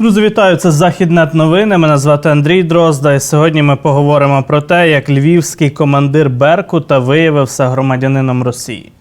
Друзі, вітаю! Це Західнет новини. Мене звати Андрій Дрозда. І сьогодні ми поговоримо про те, як львівський командир Беркута виявився громадянином Росії.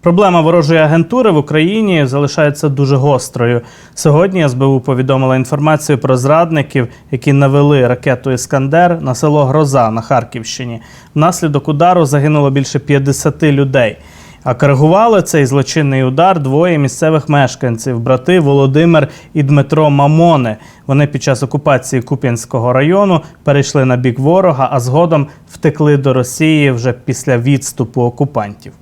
Проблема ворожої агентури в Україні залишається дуже гострою. Сьогодні СБУ повідомила інформацію про зрадників, які навели ракету Іскандер на село Гроза на Харківщині. Внаслідок удару загинуло більше 50 людей. А коригували цей злочинний удар двоє місцевих мешканців брати Володимир і Дмитро Мамони. Вони під час окупації Куп'янського району перейшли на бік ворога, а згодом втекли до Росії вже після відступу окупантів.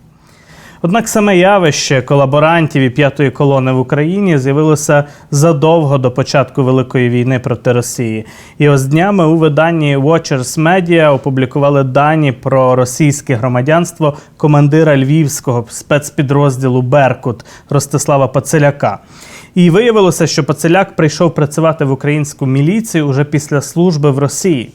Однак саме явище колаборантів і п'ятої колони в Україні з'явилося задовго до початку Великої війни проти Росії. І ось днями у виданні Watchers Media опублікували дані про російське громадянство командира львівського спецпідрозділу Беркут Ростислава Пацеляка. І виявилося, що Пацеляк прийшов працювати в українську міліцію уже після служби в Росії.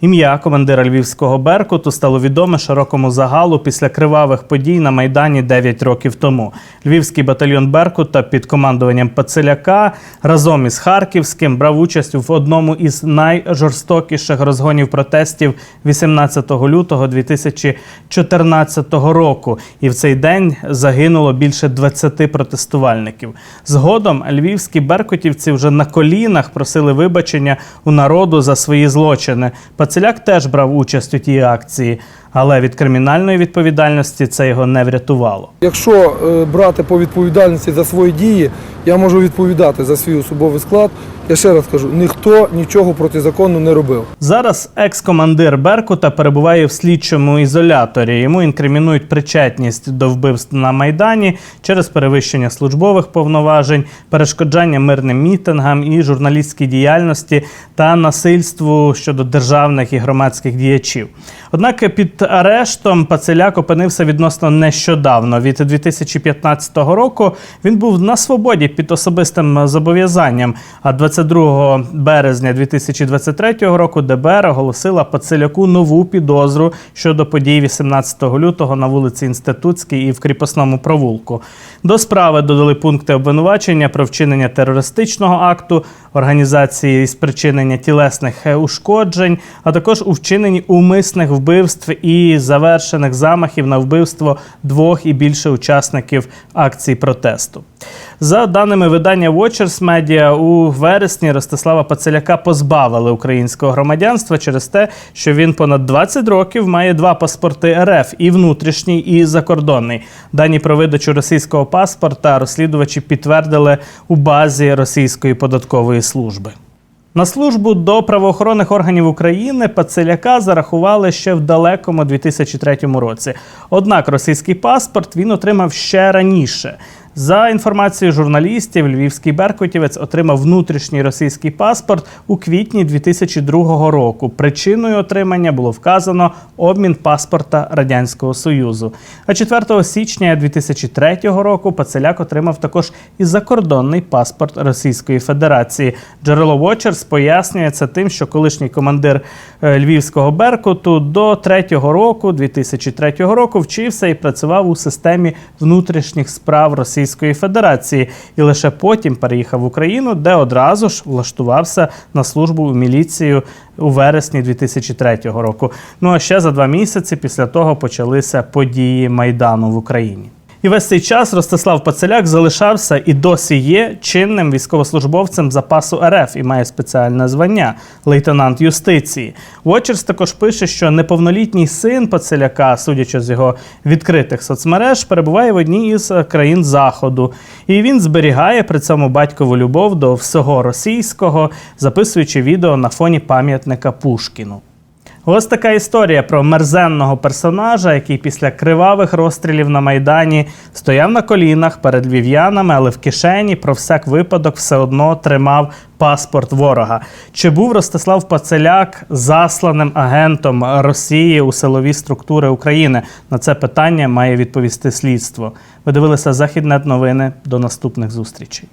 Ім'я командира львівського Беркуту стало відоме широкому загалу після кривавих подій на Майдані 9 років тому. Львівський батальйон Беркута під командуванням Пацеляка разом із Харківським брав участь в одному із найжорстокіших розгонів протестів 18 лютого 2014 року. І в цей день загинуло більше 20 протестувальників. Згодом львівські беркутівці вже на колінах просили вибачення у народу за свої злочини. Пацеляк теж брав участь у тій акції, але від кримінальної відповідальності це його не врятувало. Якщо е, брати по відповідальності за свої дії, я можу відповідати за свій особовий склад. Я ще раз кажу, ніхто нічого протизаконно не робив. Зараз екс-командир Беркута перебуває в слідчому ізоляторі. Йому інкримінують причетність до вбивств на майдані через перевищення службових повноважень, перешкоджання мирним мітингам і журналістській діяльності та насильству щодо державних і громадських діячів. Однак під арештом Пацеляк опинився відносно нещодавно. Від 2015 року він був на свободі під особистим зобов'язанням. А 22 березня 2023 року ДБР оголосила Пацеляку нову підозру щодо подій 18 лютого на вулиці Інститутській і в кріпосному провулку. До справи додали пункти обвинувачення про вчинення терористичного акту, організації спричинення тілесних е, ушкоджень, а також у вчиненні умисних вбивств і завершених замахів на вбивство двох і більше учасників акцій протесту. За даними видання Watchers Media, у вересні Ростислава Пацеляка позбавили українського громадянства через те, що він понад 20 років має два паспорти РФ і внутрішній, і закордонний. Дані про видачу російського паспорта розслідувачі підтвердили у базі російської податкової служби. На службу до правоохоронних органів України Пацеляка зарахували ще в далекому 2003 році. Однак російський паспорт він отримав ще раніше. За інформацією журналістів, львівський беркутівець отримав внутрішній російський паспорт у квітні 2002 року. Причиною отримання було вказано обмін паспорта Радянського Союзу. А 4 січня 2003 року Пацеляк отримав також і закордонний паспорт Російської Федерації. Джерело Watchers пояснює це тим, що колишній командир е, львівського Беркуту до 3-го року, 2003 року, вчився і працював у системі внутрішніх справ Російської Федерації, і лише потім переїхав в Україну, де одразу ж влаштувався на службу у міліцію у вересні 2003 року. Ну а ще за два місяці після того почалися події Майдану в Україні. І весь цей час Ростислав Пацеляк залишався і досі є чинним військовослужбовцем запасу РФ і має спеціальне звання лейтенант юстиції. Watchers також пише, що неповнолітній син Пацеляка, судячи з його відкритих соцмереж, перебуває в одній із країн Заходу. І він зберігає при цьому батькову любов до всього російського, записуючи відео на фоні пам'ятника Пушкіну. Ось така історія про мерзенного персонажа, який після кривавих розстрілів на Майдані стояв на колінах перед львів'янами, але в кишені про всяк випадок все одно тримав паспорт ворога. Чи був Ростислав Пацеляк засланим агентом Росії у силові структури України? На це питання має відповісти слідство. Ви дивилися Західнет новини. До наступних зустрічей.